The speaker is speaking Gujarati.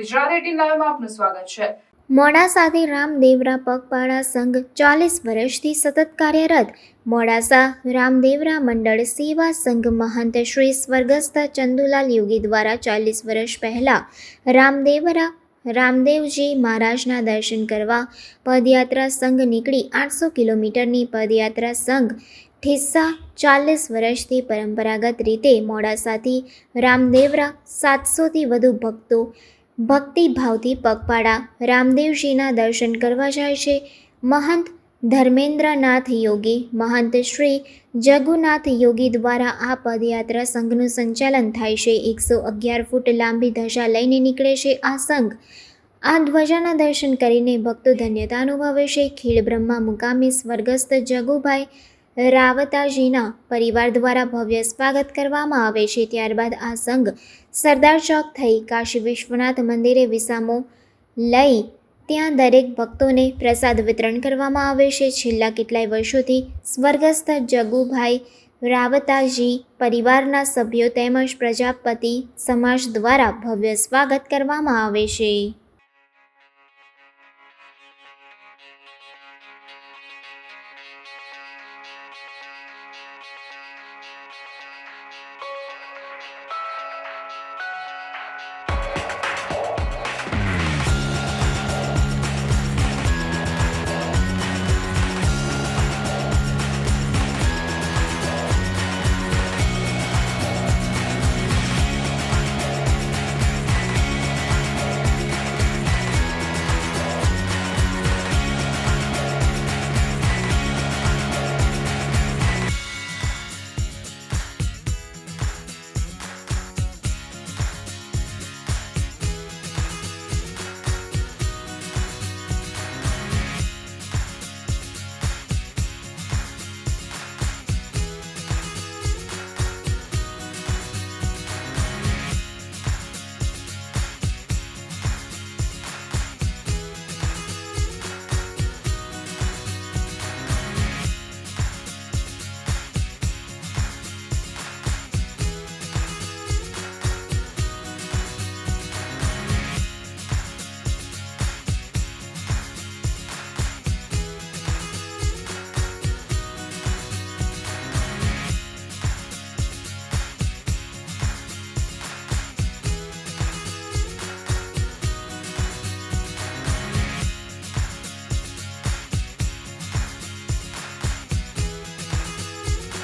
ગુજરાત લાઈવમાં આપનું સ્વાગત છે. મોડાસાથી રામદેવરા પગપાળા સંઘ ચાલીસ વર્ષથી સતત કાર્યરત મોડાસા રામદેવરા મંડળ સેવા સંઘ મહંત શ્રી સ્વર્ગસ્થ ચંદુલાલ યોગી દ્વારા ચાલીસ વર્ષ પહેલાં રામદેવરા રામદેવજી મહારાજના દર્શન કરવા પદયાત્રા સંઘ નીકળી આઠસો કિલોમીટરની પદયાત્રા સંઘ ઠિસ્સા ચાલીસ વર્ષથી પરંપરાગત રીતે મોડાસાથી રામદેવરા સાતસોથી વધુ ભક્તો ભક્તિભાવથી પગપાળા રામદેવજીના દર્શન કરવા જાય છે. મહંત ધર્મેન્દ્રનાથ યોગી, મહંત શ્રી જગુનાથ યોગી દ્વારા આ પદયાત્રા સંઘનું સંચાલન થાય છે. એકસો અગિયાર ફૂટ લાંબી ધજા લઈને નીકળે છે આ સંઘ. આ ધ્વજાના દર્શન કરીને ભક્તો ધન્યતા અનુભવે છે. ખેડબ્રહ્મા મુકામી સ્વર્ગસ્થ જગુભાઈ રાવતાજીના પરિવાર દ્વારા ભવ્ય સ્વાગત કરવામાં આવે છે. ત્યારબાદ આ સંઘ સરદાર ચોક થઈ કાશી વિશ્વનાથ મંદિરે વિસામો લઈ ત્યાં દરેક ભક્તોને પ્રસાદ વિતરણ કરવામાં આવે છે. છેલ્લા કેટલાય વર્ષોથી સ્વર્ગસ્થ જગુભાઈ રાવતાજી પરિવારના સભ્યો તેમજ પ્રજાપતિ સમાજ દ્વારા ભવ્ય સ્વાગત કરવામાં આવે છે.